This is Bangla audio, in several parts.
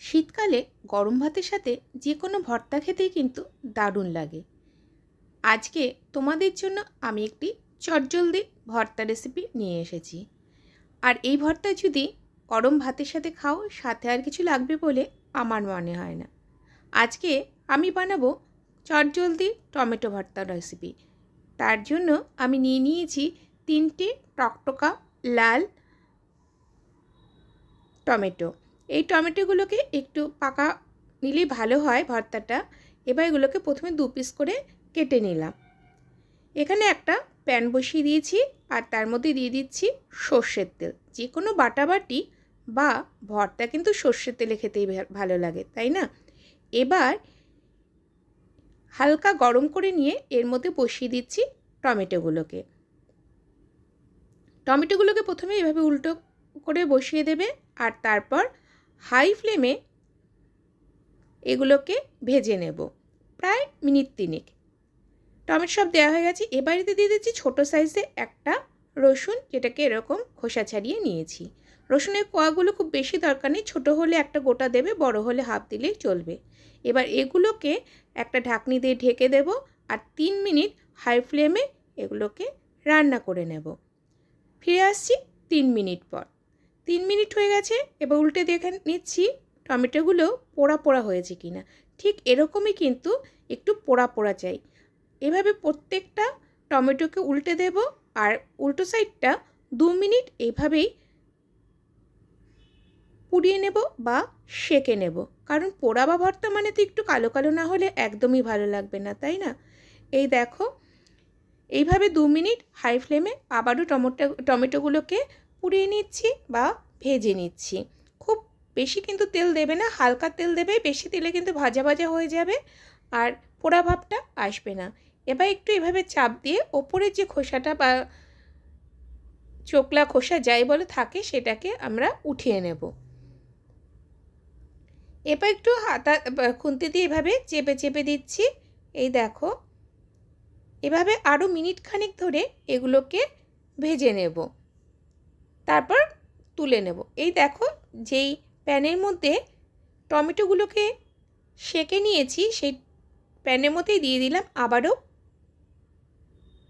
শীতকালে গরম ভাতের সাথে যে কোনো ভর্তা খেতেই কিন্তু দারুণ লাগে। আজকে তোমাদের জন্য আমি একটি চটজলদি ভর্তা রেসিপি নিয়ে এসেছি। আর এই ভর্তা যদি গরম ভাতের সাথে খাও, সাথে আর কিছু লাগবে বলে আমার মনে হয় না। আজকে আমি বানাবো চটজলদি টমেটো ভর্তা রেসিপি তার জন্য আমি নিয়ে নিয়েছি তিনটে টকটকা লাল টমেটো। এই টমেটোগুলোকে একটু পাকা নিলেই ভালো হয় ভর্তাটা। এবার এগুলোকে প্রথমে দু পিস করে কেটে নিলাম। এখানে একটা প্যান বসিয়ে দিয়েছি আর তার মধ্যে দিয়ে দিচ্ছি সর্ষের তেল। যে কোনো বাটাবাটি বা ভর্তা কিন্তু সর্ষের তেলে খেতেই ভালো লাগে, তাই না? এবার হালকা গরম করে নিয়ে এর মধ্যে বসিয়ে দিচ্ছি টমেটোগুলোকে। টমেটোগুলোকে প্রথমে এভাবে উল্টো করে বসিয়ে দেবে আর তারপর হাই ফ্লেমে এগুলোকে ভেজে নেব। প্রায় মিনিট তিনেক। টমেটো সব দেওয়া হয়ে গেছে। এবারেতে দিয়ে দিচ্ছি ছোটো সাইজে একটা রসুন, যেটাকে এরকম খোসা ছাড়িয়ে নিয়েছি। রসুনের কোয়াগুলো খুব বেশি দরকার নেই। ছোটো হলে একটা গোটা দেবে, বড় হলে হাফ দিলেই চলবে। এবার এগুলোকে একটা ঢাকনি দিয়ে ঢেকে দেব আর তিন মিনিট হাই ফ্লেমে এগুলোকে রান্না করে নেব। ফিরে আসছি তিন মিনিট পর। তিন মিনিট হয়ে গেছে, এবার উল্টে দেখে নিচ্ছি টমেটোগুলো পোড়া পোড়া হয়েছে কি না ঠিক এরকমই কিন্তু একটু পোড়া পোড়া চাই। এভাবে প্রত্যেকটা টমেটোকে উল্টে দেব আর উল্টো সাইডটা দু মিনিট এইভাবেই পুড়িয়ে নেব বা সেকে নেব। কারণ পোড়া বা ভর্তা মানে তো একটু কালো কালো না হলে একদমই ভালো লাগবে না, তাই না? এই দেখো, এইভাবে দু মিনিট হাই ফ্লেমে আবারও টমেটো, টমেটোগুলোকে পুড়িয়ে নিচ্ছি বা ভেজে নিচ্ছি। খুব বেশি কিন্তু তেল দেবে না, হালকা তেল দেবে, বেশি তেলে কিন্তু ভাজা ভাজা হয়ে যাবে আর পোড়া ভাবটা আসবে না। এবার একটু এভাবে চাপ দিয়ে ওপরের যে খোসাটা বা চোকলা খোসা যাই বলে থাকে সেটাকে আমরা উঠিয়ে নেব। এবার একটু হাতা খুন্তি দিয়ে এভাবে চেপে চেপে দিচ্ছি। এই দেখো, এভাবে আরও মিনিট খানিক ধরে এগুলোকে ভেজে নেব। তারপর তুলে নেব। এই দেখো, যেই প্যানের মধ্যে টমেটোগুলোকে সেঁকে নিয়েছি, সেই প্যানের মধ্যেই দিয়ে দিলাম, আবারও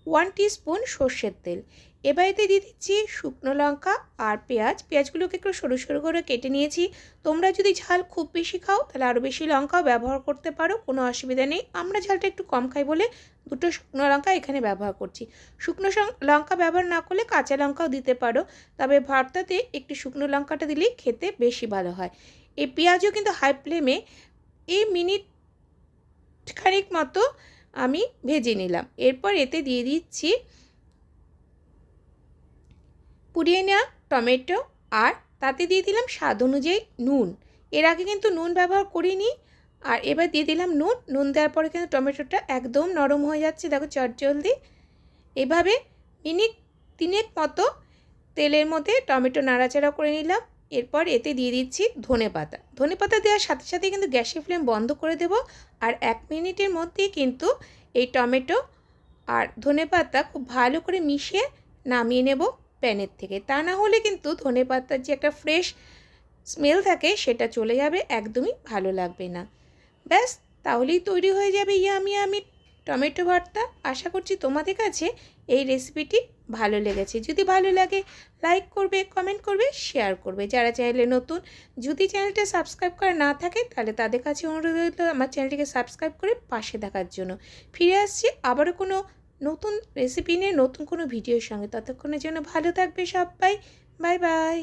ওয়ান স্পুন সর্ষের তেল। এবার এতে দিয়ে দিচ্ছি শুকনো লঙ্কা আর পেঁয়াজ। পেঁয়াজগুলোকে একটু সরু সরু করে কেটে নিয়েছি। তোমরা যদি ঝাল খুব বেশি খাও, তাহলে আরও বেশি লঙ্কাও ব্যবহার করতে পারো, কোনো অসুবিধা নেই। আমরা ঝালটা একটু কম খাই বলে দুটো শুকনো লঙ্কা এখানে ব্যবহার করছি। শুকনো লঙ্কা ব্যবহার না করলে কাঁচা লঙ্কাও দিতে পারো, তবে ভর্তাতে একটু শুকনো লঙ্কাটা দিলেই খেতে বেশি ভালো হয়। এই পেঁয়াজও কিন্তু হাই ফ্লেমে এই মিনিট খানিক মতো আমি ভেজে নিলাম। এরপর এতে দিয়ে দিচ্ছি পুড়িয়ে নেওয়া টমেটো আর তাতে দিয়ে দিলাম স্বাদ অনুযায়ী নুন। এর আগে কিন্তু নুন ব্যবহার করিনি আর এবার দিয়ে দিলাম নুন। নুন দেওয়ার পরে কিন্তু টমেটোটা একদম নরম হয়ে যাচ্ছে, দেখো চটজলদি। এভাবে মিনিট তিনেক মতো তেলের মধ্যে টমেটো নাড়াচাড়া করে নিলাম। এরপর এতে দিয়ে দিচ্ছি ধনে পাতা। ধনে পাতা দেওয়ার সাথে সাথে কিন্তু গ্যাসের ফ্লেম বন্ধ করে দেব আর এক মিনিটের মধ্যেই কিন্তু এই টমেটো আর ধনে পাতা খুব ভালো করে মিশিয়ে নামিয়ে নেব প্যানের থেকে। তা না হলে কিন্তু ধনে পাতার যে একটা ফ্রেশ স্মেল থাকে সেটা চলে যাবে, একদমই ভালো লাগবে না। ব্যাস, তাহলেই তৈরি হয়ে যাবে ইয়ামি আমি টমেটো ভর্তা। আশা করছি তোমাদের কাছে এই রেসিপিটি ভালো লেগেছে। যদি ভালো লাগে লাইক করবে কমেন্ট করবে শেয়ার করবে। যারা চাইলে নতুন, যদি চ্যানেলটা সাবস্ক্রাইব করা না থাকে, তাহলে তাদের কাছে অনুরোধ রইল আমার চ্যানেলটিকে সাবস্ক্রাইব করে পাশে দেখার জন্য। ফিরে আসছি আবারও কোনো নতুন রেসিপি নিয়ে, নতুন কোনো ভিডিওর সঙ্গে। ততক্ষণের জন্য ভালো থাকবে সবাই। Bye bye